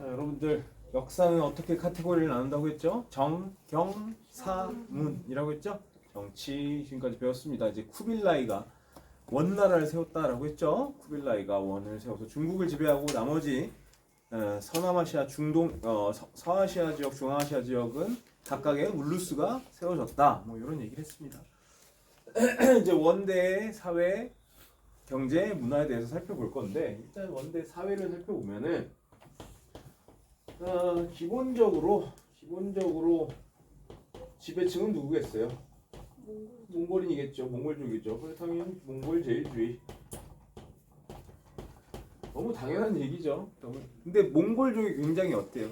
자, 여러분들 역사는 어떻게 카테고리를 나눈다고 했죠? 정, 경, 사, 문이라고 했죠? 정치 지금까지 배웠습니다. 이제 쿠빌라이가 원나라를 세웠다라고 했죠? 쿠빌라이가 원을 세워서 중국을 지배하고 나머지 어, 서남아시아, 중동, 어, 서, 서아시아 지역, 중앙아시아 지역은 각각의 울루스가 세워졌다. 뭐 이런 얘기를 했습니다. 이제 원대의 사회, 경제, 문화에 대해서 살펴볼 건데 일단 원대 사회를 살펴보면은 어, 기본적으로 기본적으로 지배층은 누구겠어요? 몽골인이겠죠. 몽골족이죠. 그렇다면 몽골 제일주의. 너무 당연한 얘기죠. 너무. 근데 몽골족이 굉장히 어때요?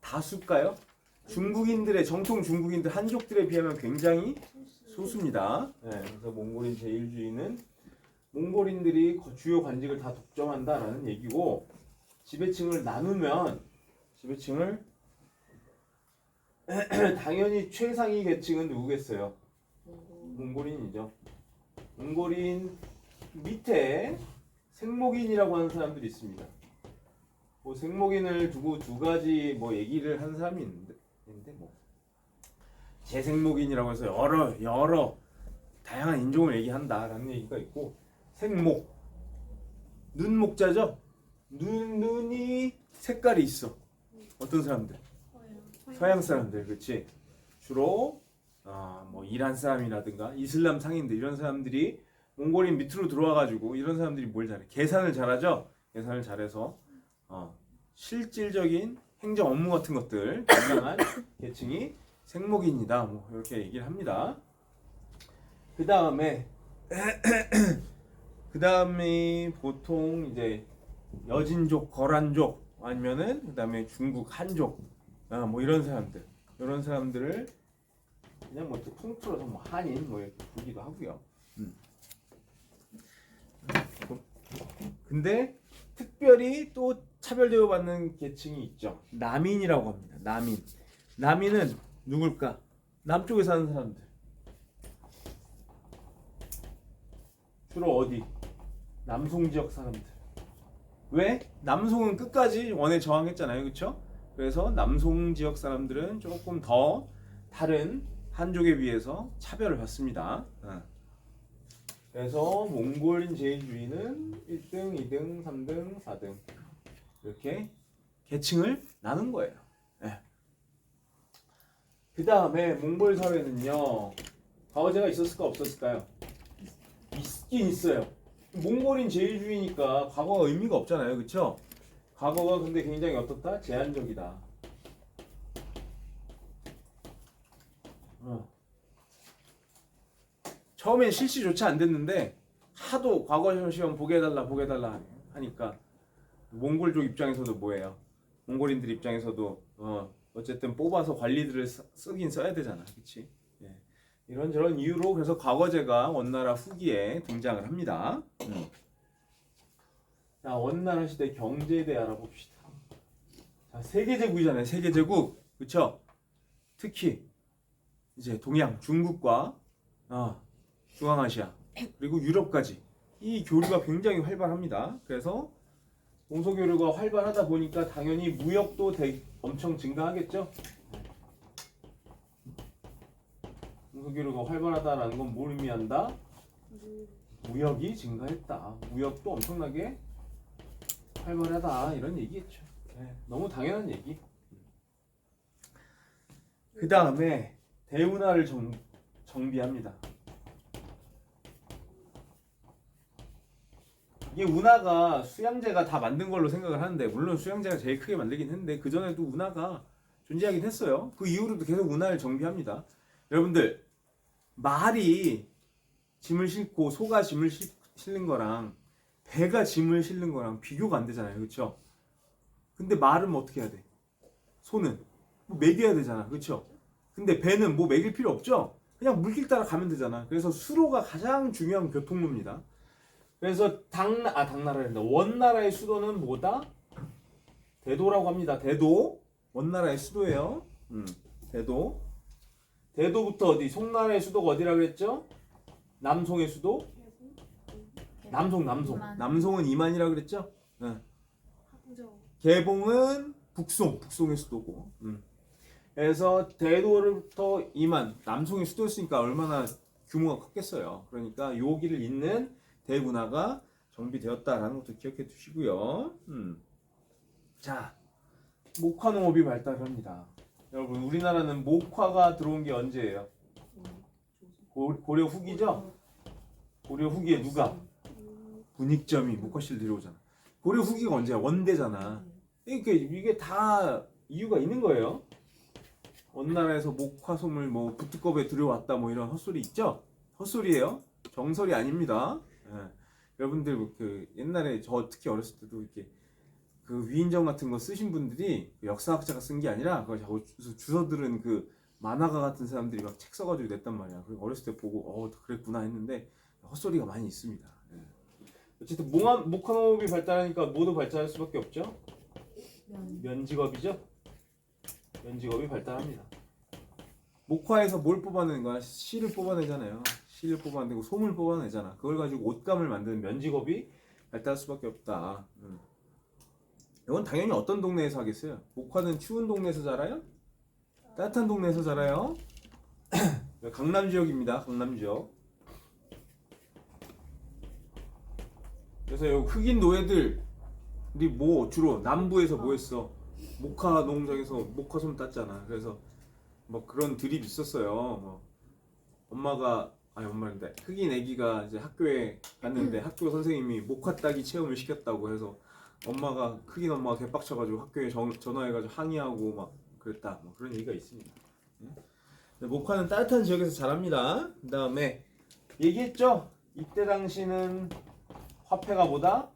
다수일까요? 중국인들의 정통 중국인들 한족들에 비하면 굉장히 소수입니다. 네, 그래서 몽골인 제일주의는 몽골인들이 거- 주요 관직을 다 독점한다라는 얘기고 지배층을 나누면 지배층을 당연히 최상위 계층은 누구겠어요? 몽골인이죠. 몽골인 밑에 생목인이라고 하는 사람들이 있습니다. 뭐 생목인을 두고 두 가지 뭐 얘기를 한 사람이 있는데, 뭐 재생목인이라고 해서 여러 여러 다양한 인종을 얘기한다라는 얘기가 있고 생목 눈목자죠. 눈 눈이 색깔이 있어. 어떤 사람들? 서양 사람들, 그렇지? 주로 어, 뭐 이란 사람이라든가 이슬람 상인들 이런 사람들이 몽골인 밑으로 들어와가지고 이런 사람들이 뭘 잘해? 계산을 잘하죠. 계산을 잘해서 어, 실질적인 행정 업무 같은 것들 담당한 계층이 생목인이다. 뭐 이렇게 얘기를 합니다. 그 다음에 그 다음에 보통 이제 여진족, 거란족 아니면은 그 다음에 중국 한족 아, 뭐 이런 사람들 이런 사람들을 그냥 뭐 통틀어서 뭐 한인 뭐 이렇게 부르기도 하고요. 음. 근데 특별히 또 차별 대우받는 계층이 있죠. 남인이라고 합니다. 남인. 남인은 누굴까? 남쪽에 사는 사람들. 주로 어디? 남송 지역 사람들. 왜? 남송은 끝까지 원에 저항했잖아요. 그렇죠? 그래서 남송 지역 사람들은 조금 더 다른 한족에 비해서 차별을 받습니다. 어. 그래서 몽골인 제일주의는 1등, 2등, 3등, 4등 이렇게 계층을 나눈 거예요. 그 다음에 몽골 사회는요 과거제가 있었을까 없었을까요? 있긴 있어요. 몽골인 제일주의니까 과거가 의미가 없잖아요, 그렇죠? 과거가 근데 굉장히 어떻다? 제한적이다. 어. 처음엔 실시조차 안 됐는데 하도 과거 시험 보게 해달라 보게 해달라 하니까 몽골족 입장에서도 뭐예요? 몽골인들 입장에서도 어, 어쨌든 뽑아서 관리들을 쓰, 쓰긴 써야 되잖아, 그렇지? 예. 이런저런 이유로 그래서 과거제가 원나라 후기에 등장을 합니다. 음. 자, 원나라 시대 경제에 대해 알아봅시다. 자, 세계제국이잖아요. 세계제국. 그쵸? 특히 이제 동양, 중국과 어, 중앙아시아 그리고 유럽까지 이 교류가 굉장히 활발합니다. 그래서 동서교류가 활발하다 보니까 당연히 무역도 대- 엄청 증가하겠죠. 동서교류가 활발하다라는 건 뭘 의미한다? 무역이 증가했다. 무역도 엄청나게 활발하다 이런 얘기겠죠. 네, 너무 당연한 얘기. 그 다음에 대운하를 정, 정비합니다. 이게 운하가 수양제가 다 만든 걸로 생각을 하는데 물론 수양제가 제일 크게 만들긴 했는데 그 전에도 운하가 존재하긴 했어요. 그 이후로도 계속 운하를 정비합니다. 여러분들 말이 짐을 싣고 소가 짐을 싣- 실는 거랑 배가 짐을 실는 거랑 비교가 안 되잖아요. 그렇죠? 근데 말은 뭐 어떻게 해야 돼? 소는 뭐 먹여야 되잖아. 그렇죠? 근데 배는 뭐 먹일 필요 없죠? 그냥 물길 따라 가면 되잖아. 그래서 수로가 가장 중요한 교통로입니다. 그래서 당, 아, 당나라입니다. 원나라의 수도는 뭐다? 대도라고 합니다. 대도. 원나라의 수도예요. 음, 대도. 대도부터 어디? 송나라의 수도가 어디라고 했죠? 남송의 수도? 남송, 남송. 이만. 남송은 이만이라고 그랬죠? 네. 개봉은 북송, 북송의 수도고. 음. 그래서 대도로부터 이만 남송의 수도였으니까 얼마나 규모가 컸겠어요. 그러니까 여기를 잇는 대문화가 정비되었다라는 것도 기억해 두시고요. 음. 자, 목화농업이 발달합니다. 여러분, 우리나라는 목화가 들어온 게 언제예요? 고, 고려 후기죠? 고려 후기에 누가? 분익점이 목화씨를 들여오잖아. 고려 후기가 언제야? 원대잖아. 그러니까 이게 다 이유가 있는 거예요. 원나라에서 목화솜을 뭐 부뚜껑에 들여왔다 뭐 이런 헛소리 있죠? 헛소리예요. 정설이 아닙니다. 예. 여러분들 그 옛날에 저 특히 어렸을 때도 이렇게 그 위인전 같은 거 쓰신 분들이 그 역사학자가 쓴 게 아니라 그걸 자꾸 주- 주워 들은 그 만화가 같은 사람들이 막 책 써가지고 냈단 말이야. 그리고 어렸을 때 보고 어 그랬구나 했는데 헛소리가 많이 있습니다. 예. 어쨌든 목화 목화농업이 발달하니까 뭐도 발달할 수밖에 없죠. 면 면직업이죠. 면직업이 발달합니다. 목화에서 뭘 뽑아내는 거야? 실을 뽑아내잖아요. 실을 뽑아내고 솜을 뽑아내잖아. 그걸 가지고 옷감을 만드는 면직업이 발달할 수밖에 없다. 음. 이건 당연히 어떤 동네에서 하겠어요? 목화는 추운 동네에서 자라요? 따뜻한 동네에서 자라요? 강남 지역입니다. 강남 지역. 그래서 요 흑인 노예들 우리 뭐 주로 남부에서 뭐 했어? 목화 농장에서 목화솜 땄잖아. 그래서 뭐 그런 드립 있었어요. 뭐 엄마가 아니 엄마인데 흑인 애기가 이제 학교에 갔는데 학교 선생님이 목화 따기 체험을 시켰다고 해서 엄마가 흑인 엄마가 개빡쳐가지고 학교에 전, 전화해가지고 항의하고 막 그랬다. 뭐 그런 얘기가 있습니다. 응? 근데 목화는 따뜻한 지역에서 자랍니다. 그 다음에 얘기했죠. 이때 당시는 화폐가 뭐다?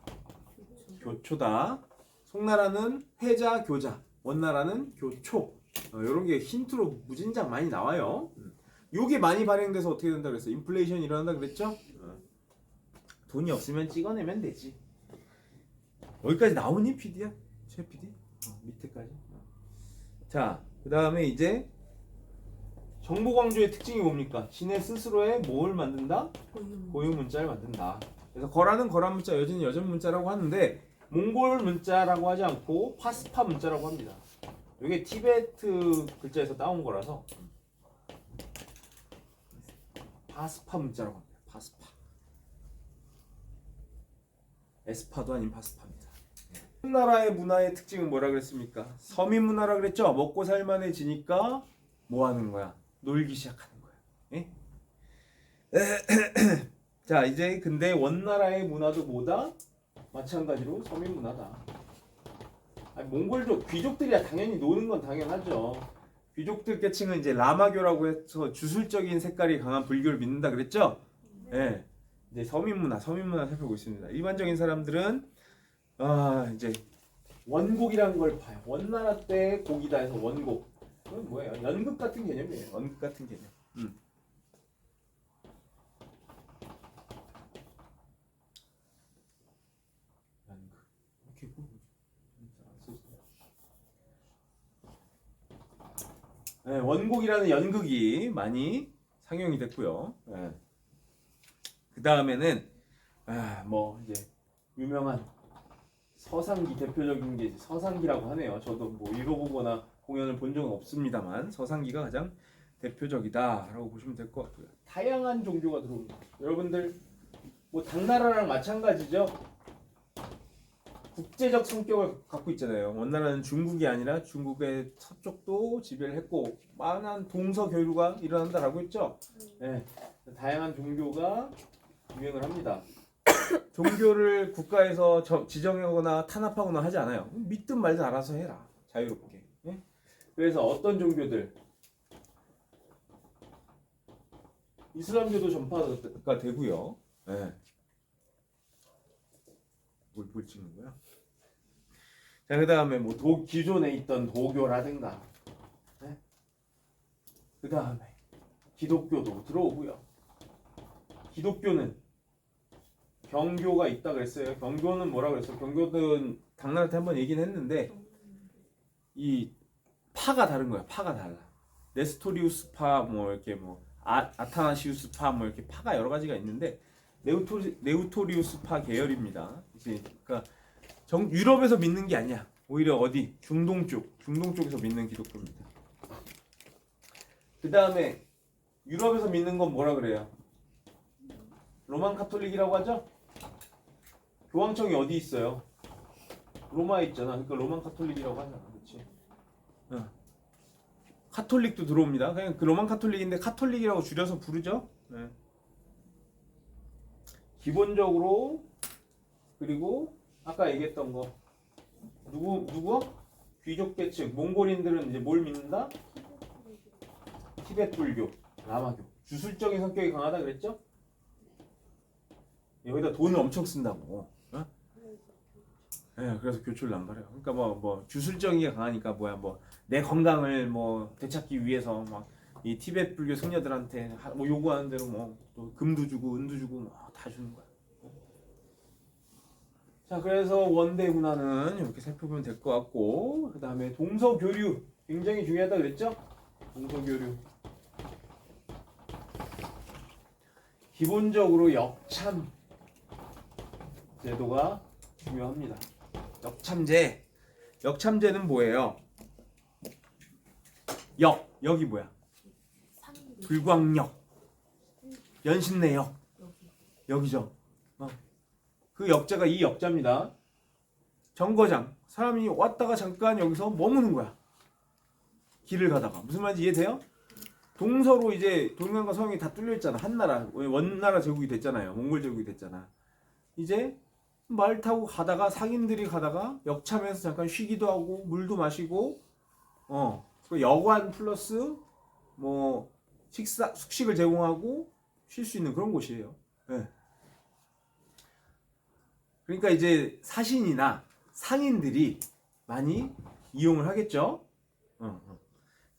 교초 다. 송나라는 회자 교자, 원나라는 교초. 이런 게 힌트로 무진장 많이 나와요. 음. 요게 많이 발행돼서 어떻게 된다 그랬어? 인플레이션 일어난다 그랬죠? 어. 돈이 없으면 찍어내면 되지. 여기까지 나오니 PD야? 최 PD? 어, 밑에까지. 어. 자, 그 다음에 이제 정보광조의 특징이 뭡니까? 지네 스스로의 뭘 만든다? 고유 문자를 만든다. 그래서 거라는 거란 문자, 여전히 여전 문자라고 하는데 몽골 문자라고 하지 않고 파스파 문자라고 합니다. 이게 티베트 글자에서 따온 거라서 파스파 문자라고 합니다. 파스파. 에스파도 아닌 파스파입니다. 나라의 문화의 특징은 뭐라 그랬습니까? 서민 문화라 그랬죠. 먹고 살만해지니까 뭐 하는 거야? 놀기 시작하는 거야. 예? 자 이제 근데 원나라의 문화도 뭐다? 마찬가지로 서민 문화다. 아니, 몽골족 귀족들이야 당연히 노는 건 당연하죠. 귀족들 계층은 이제 라마교라고 해서 주술적인 색깔이 강한 불교를 믿는다 그랬죠? 예. 이제 서민 문화, 서민 문화 살펴보고 있습니다. 일반적인 사람들은 아 이제 원곡이라는 걸 봐요. 원나라 때 곡이다 해서 원곡. 그건 뭐예요? 연극 같은 개념이에요. 연극 같은 개념. 음. 연극. 이렇게 뭐 네, 원곡이라는 연극이 많이 상영이 됐고요. 네. 그 다음에는 아, 뭐 이제 유명한 서상기 대표적인 게 서상기라고 하네요. 저도 뭐 읽어보거나 공연을 본 적은 없습니다만 서상기가 가장 대표적이다라고 보시면 될 것 같고요. 다양한 종교가 들어옵니다. 여러분들 뭐 당나라랑 마찬가지죠. 국제적 성격을 갖고 있잖아요. 원나라는 중국이 아니라 중국의 서쪽도 지배를 했고 많은 동서 교류가 일어난다라고 했죠. 네, 다양한 종교가 유행을 합니다. 종교를 국가에서 저- 지정하거나 탄압하거나 하지 않아요. 믿든 말든 알아서 해라. 자유롭게. 예? 그래서 어떤 종교들 이슬람교도 전파가 되고요. 예. 뭘, 뭘 찍는 거야? 자, 그 다음에 뭐 도, 기존에 있던 도교라든가, 네? 그 다음에 기독교도 들어오고요. 기독교는 경교가 있다 그랬어요. 경교는 뭐라 그랬어요? 경교는 때 한번 얘기는 했는데 이 파가 다른 거야. 파가 달라. 네스토리우스 파, 뭐 이렇게 뭐 아, 아타나시우스 파, 뭐 이렇게 파가 여러 가지가 있는데 네우토리, 네우토리우스 파 계열입니다. 이제 그러니까 정, 유럽에서 믿는 게 아니야. 오히려 어디 중동 쪽, 중동 쪽에서 믿는 기독교입니다. 그 다음에 유럽에서 믿는 건 뭐라 그래요? 로만 카톨릭이라고 하죠? 교황청이 어디 있어요? 로마에 있잖아. 그러니까 로만 카톨릭이라고 하잖아. 그렇지? 응. 카톨릭도 들어옵니다. 그냥 그 로만 카톨릭인데 카톨릭이라고 줄여서 부르죠. 네. 기본적으로 그리고 아까 얘기했던 거 누구 누구 귀족 계층 몽골인들은 이제 뭘 믿는다? 티베트 불교, 라마교. 주술적인 성격이 강하다 그랬죠? 여기다 돈을 엄청 쓴다고. 어? 예, 그래서 교초를 남발해요. 그러니까 뭐 뭐 주술적이게 강하니까 뭐야 뭐 내 건강을 뭐 되찾기 위해서 막 이 티베트 불교 승려들한테 하- 뭐 요구하는 대로 뭐 또 금도 주고 은도 주고 뭐 다 주는 거야. 자, 그래서 원대 문화는 이렇게 살펴보면 될 것 같고 그 다음에 동서 교류 굉장히 중요하다 그랬죠? 동서 교류. 기본적으로 역참 제도가 중요합니다. 역참제. 역참제는 뭐예요? 역. 역이 뭐야? 불광역. 연신내역. 여기 여기죠. 어. 그 역자가 이 역자입니다. 정거장. 사람이 왔다가 잠깐 여기서 머무는 거야. 길을 가다가. 무슨 말인지 이해돼요? 동서로 이제 동양과 서양이 다 뚫려 있잖아. 한 나라. 원나라 제국이 됐잖아요. 몽골 제국이 됐잖아. 이제 말 타고 가다가 상인들이 가다가 역참에서 잠깐 쉬기도 하고 물도 마시고 어. 그 여관 플러스 뭐 식사 숙식을 제공하고 쉴 수 있는 그런 곳이에요. 예. 그러니까 이제 사신이나 상인들이 많이 이용을 하겠죠. 어, 어.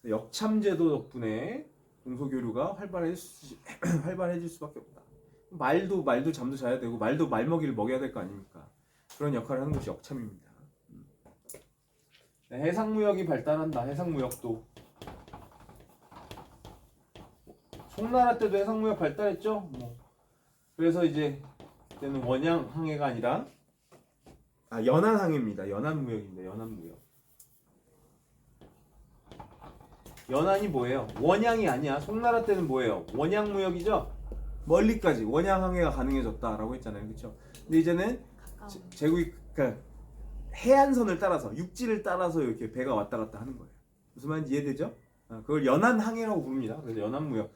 역참제도 덕분에 동서교류가 활발해질, 수, 활발해질 수밖에 없다. 말도 말도 잠도 자야 되고 말도 말먹이를 먹여야 될 거 아닙니까? 그런 역할을 하는 것이 역참입니다. 음. 네, 해상무역이 발달한다. 해상무역도 송나라 때도 해상무역 발달했죠. 뭐. 그래서 이제 그때는 원양 항해가 아니라 아 연안 항해입니다. 연안 무역입니다. 연안 무역. 연안이 뭐예요? 원양이 아니야. 송나라 때는 뭐예요? 원양 무역이죠. 멀리까지 원양 항해가 가능해졌다라고 했잖아요. 그렇죠? 근데 이제는 제- 제국이 그러니까 해안선을 따라서 육지를 따라서 이렇게 배가 왔다 갔다 하는 거예요. 무슨 말인지 이해되죠? 아, 그걸 연안 항해라고 부릅니다. 그래서 연안 무역.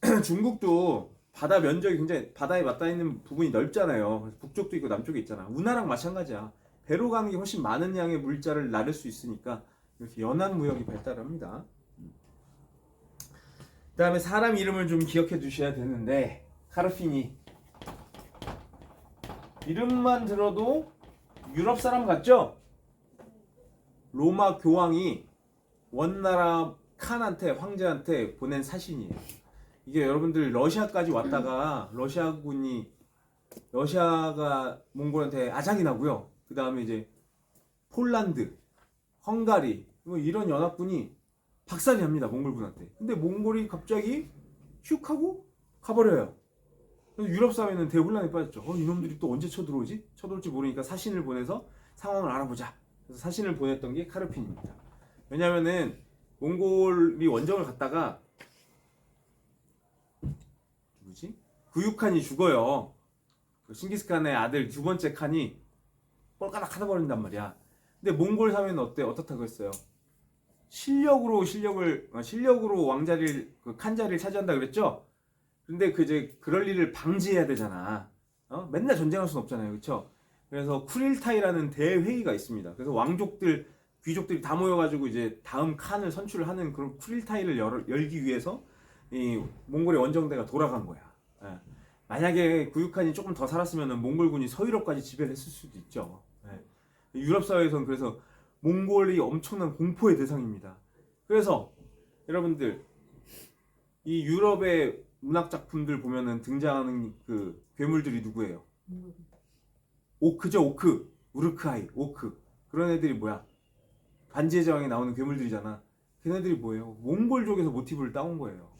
중국도 바다 면적이 굉장히 바다에 맞닿아 있는 부분이 넓잖아요. 북쪽도 있고 남쪽에 있잖아. 운하랑 마찬가지야. 배로 가는 게 훨씬 많은 양의 물자를 나를 수 있으니까 이렇게 연안 무역이 발달합니다. 그다음에 사람 이름을 좀 기억해 두셔야 되는데 카르피니 이름만 들어도 유럽 사람 같죠? 로마 교황이 원나라 칸한테 황제한테 보낸 사신이에요. 이게 여러분들 러시아까지 왔다가 러시아군이 러시아가 몽골한테 아작이 나고요. 그 다음에 이제 폴란드, 헝가리 뭐 이런 연합군이 박살이 납니다. 몽골군한테. 근데 몽골이 갑자기 슉 하고 가버려요. 유럽 사회는 대혼란에 빠졌죠. 어, 이놈들이 또 언제 쳐들어오지? 쳐들어올지 모르니까 사신을 보내서 상황을 알아보자. 그래서 사신을 보냈던 게 카르핀입니다. 왜냐면은 몽골이 원정을 갔다가 누구지? 구육칸이 죽어요. 그 싱기스칸의 아들 두 번째 칸이 뻘까닥 하다 버린단 말이야. 근데 몽골 사회는 어때? 어떻다고 했어요? 실력으로 실력을 어, 실력으로 왕자리를 그 칸자리를 차지한다 그랬죠? 근데 그 이제 그럴 일을 방지해야 되잖아. 어? 맨날 전쟁할 순 없잖아요. 그렇죠? 그래서 쿠릴타이라는 대회의가 있습니다. 그래서 왕족들 귀족들이 다 모여가지고 이제 다음 칸을 선출을 하는 그런 쿠릴타이를 열, 열기 위해서 이 몽골의 원정대가 돌아간 거야. 예. 만약에 구육칸이 조금 더 살았으면 몽골군이 서유럽까지 지배를 했을 수도 있죠. 예. 유럽 사회에서는 그래서 몽골이 엄청난 공포의 대상입니다. 그래서 여러분들 이 유럽의 문학 작품들 보면은 등장하는 그 괴물들이 누구예요? 음, 오크죠, 오크. 우르크아이, 오크. 그런 애들이 뭐야? 반지의 제왕에 나오는 괴물들이잖아. 걔네들이 뭐예요? 몽골족에서 모티브를 따온 거예요.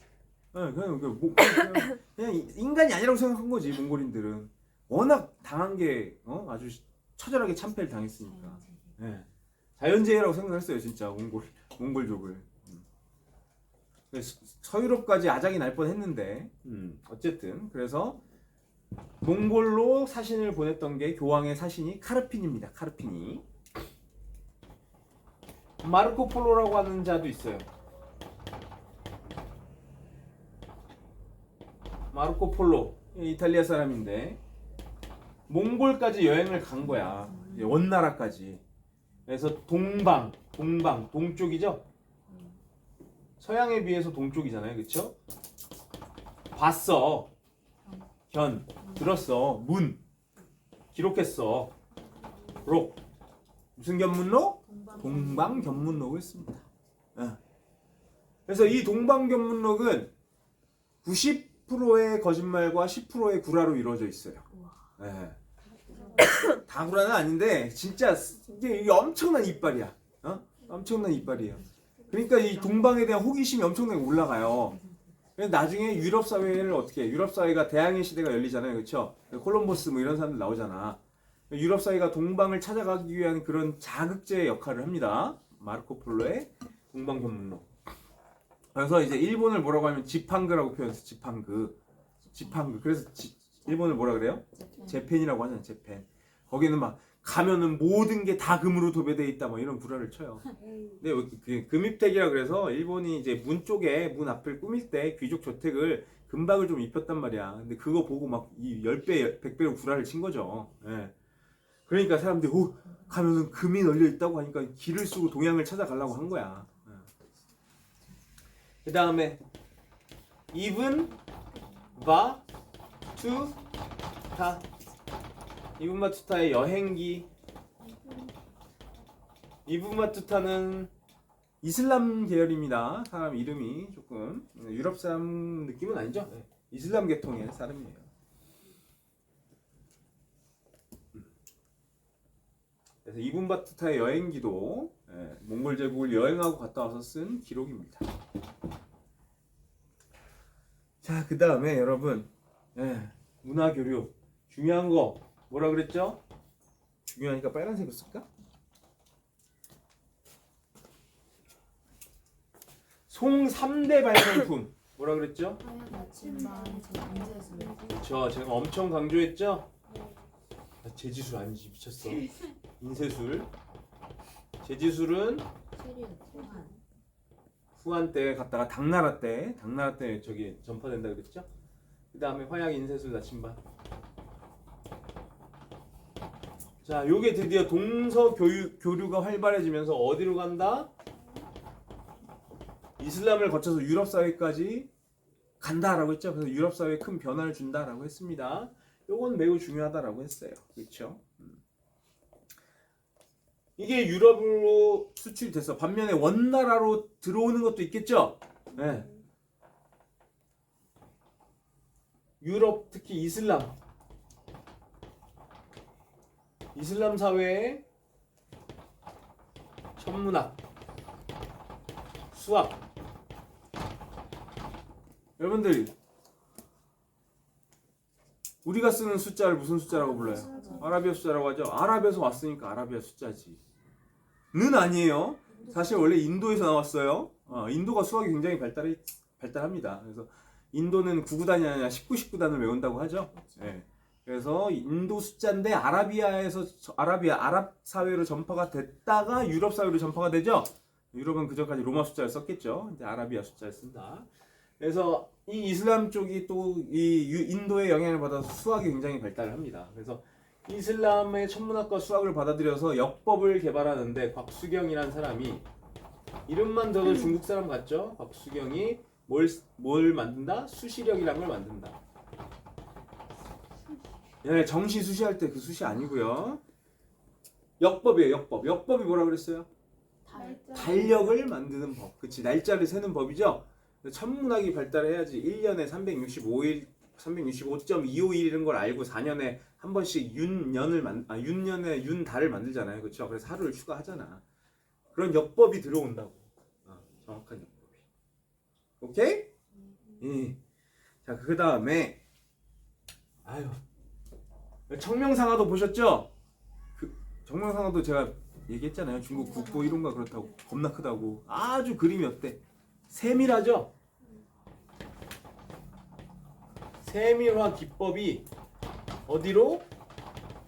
네, 그냥, 그냥, 뭐- 그냥, 인간이 아니라고 생각한 거지, 몽골인들은. 워낙 당한 게, 어? 아주 처절하게 참패를 당했으니까. 예. 자연재해라고 생각했어요 진짜 몽골 몽골족을. 음. 서유럽까지 아작이 날 뻔했는데 음, 어쨌든 그래서 몽골로 사신을 보냈던 게 교황의 사신이 카르핀입니다. 카르핀이 마르코 폴로라고 하는 자도 있어요. 마르코 폴로 이탈리아 사람인데 몽골까지 여행을 간 거야. 원나라까지. 그래서 동방, 동방, 동쪽이죠. 서양에 비해서 동쪽이잖아요, 그렇죠? 봤어, 견, 들었어, 문, 기록했어, 록. 무슨 견문록? 동방 견문록을 씁니다. 예. 그래서 이 동방 견문록은 90%의 거짓말과 10%의 구라로 이루어져 있어요. 예. 다 구라는 아닌데 진짜 이게 엄청난 이빨이야. 어? 엄청난 이빨이에요. 그러니까 이 동방에 대한 호기심이 엄청나게 올라가요. 나중에 유럽 사회를 어떻게 해? 유럽 사회가 대항해 시대가 열리잖아요, 그렇죠? 콜럼버스 뭐 이런 사람들 나오잖아. 유럽 사회가 동방을 찾아가기 위한 그런 자극제의 역할을 합니다. 마르코 폴로의 동방 견문록. 그래서 이제 일본을 뭐라고 하면 지팡그라고 표현해서 지팡그, 지팡그. 그래서 지- 일본을 뭐라 그래요? 재팬이라고 하잖아요, 재팬. 거기는 막 가면은 모든 게 다 금으로 도배돼 있다, 뭐 이런 구라를 쳐요. 근데 여기 그 금입택이라 그래서 일본이 이제 문 쪽에 문 앞을 꾸밀 때 귀족 저택을 금박을 좀 입혔단 말이야. 근데 그거 보고 막 이 10배, 100배로 구라를 친 거죠. 예. 그러니까 사람들이 오, 가면은 금이 널려 있다고 하니까 길을 쓰고 동양을 찾아가려고 한 거야. 그 다음에 이분 바 투, 타 이분마 투타의 여행기 이분마 투타는 이슬람 계열입니다. 사람 이름이 조금 유럽 사람 느낌은 아니죠? 네. 이슬람 계통의 사람이에요. 그래서 이분바 투타의 여행기도 예, 몽골 제국을 여행하고 갔다 와서 쓴 기록입니다. 자, 그 다음에 여러분 예, 문화 교류 중요한 거 뭐라 그랬죠? 중요하니까 빨간색으로 쓸까? 송 3대 발명품 뭐라 그랬죠? 하얀 저 제가 엄청 강조했죠? 아, 재지술 아니지 미쳤어 인쇄술 체류 소환 후한 때 갔다가 당나라 때 당나라 때 저기 전파된다 그랬죠? 그 다음에 화약 인쇄술 나침반 자 요게 드디어 동서 교유, 교류가 활발해지면서 어디로 간다? 이슬람을 거쳐서 유럽 사회까지 간다라고 했죠. 그래서 유럽 사회에 큰 변화를 준다라고 했습니다. 요건 매우 중요하다라고 했어요. 그렇죠? 음. 이게 유럽으로 수출이 돼서 반면에 원나라로 들어오는 것도 있겠죠. 네. 유럽 특히 이슬람 이슬람 사회의 천문학 수학 여러분들 우리가 쓰는 숫자를 무슨 숫자라고 불러요? 아라비아 숫자라고 하죠. 아랍에서 왔으니까 아라비아 숫자지. 는 아니에요. 사실 원래 인도에서 나왔어요. 어, 인도가 수학이 굉장히 발달해, 발달합니다. 그래서 인도는 9구단이 아니라 19, 19단을 외운다고 하죠. 예. 그래서 인도 숫자인데 아라비아에서 저- 아라비아 아랍 사회로 전파가 됐다가 유럽 사회로 전파가 되죠. 유럽은 그 전까지 로마 숫자를 썼겠죠. 이제 아라비아 숫자를 쓴다. 그래서 이 이슬람 쪽이 또 이 인도의 영향을 받아서 수학이 굉장히 발달을 합니다. 그래서 이슬람의 천문학과 수학을 받아들여서 역법을 개발하는데 곽수경이라는 사람이 이름만 들어도 중국 사람 같죠? 곽수경이 뭘, 뭘 만든다? 수시력이라는 걸 만든다. 예, 정시 수시할 때 그 수시 아니고요. 역법이에요, 역법. 역법이 뭐라 그랬어요? 달 달력을 만드는 법. 그치, 날짜를 세는 법이죠? 천문학이 발달해야지 1년에 365일, 365.251이라는 걸 알고 4년에 한 번씩 윤년을 만, 아, 윤년에 윤달을 만들잖아요. 그쵸? 그래서 하루를 추가하잖아. 그런 역법이 들어온다고. 어, 정확한 역법이. 오케이? 예. 자, 그 다음에, 아유. 청명상화도 보셨죠? 그, 청명상화도 제가 얘기했잖아요. 중국 국보 이론가 그렇다고 겁나 크다고 아주 그림이 어때? 세밀하죠? 세밀화 기법이 어디로?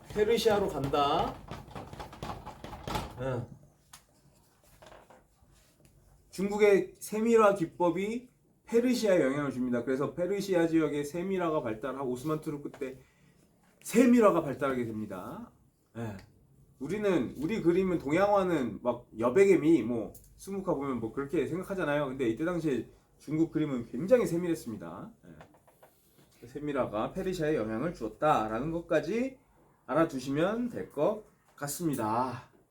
페르시아로 간다. 응. 중국의 세밀화 기법이 페르시아에 영향을 줍니다. 그래서 페르시아 지역의 세밀화가 발달하고 오스만 투르크 때 세밀화가 발달하게 됩니다. 예. 우리는 우리 그림은 동양화는 막 여백의 미, 뭐 수묵화 보면 뭐 그렇게 생각하잖아요. 근데 이때 당시에 중국 그림은 굉장히 세밀했습니다. 예. 세밀화가 페르시아에 영향을 주었다라는 것까지 알아두시면 될 것 같습니다.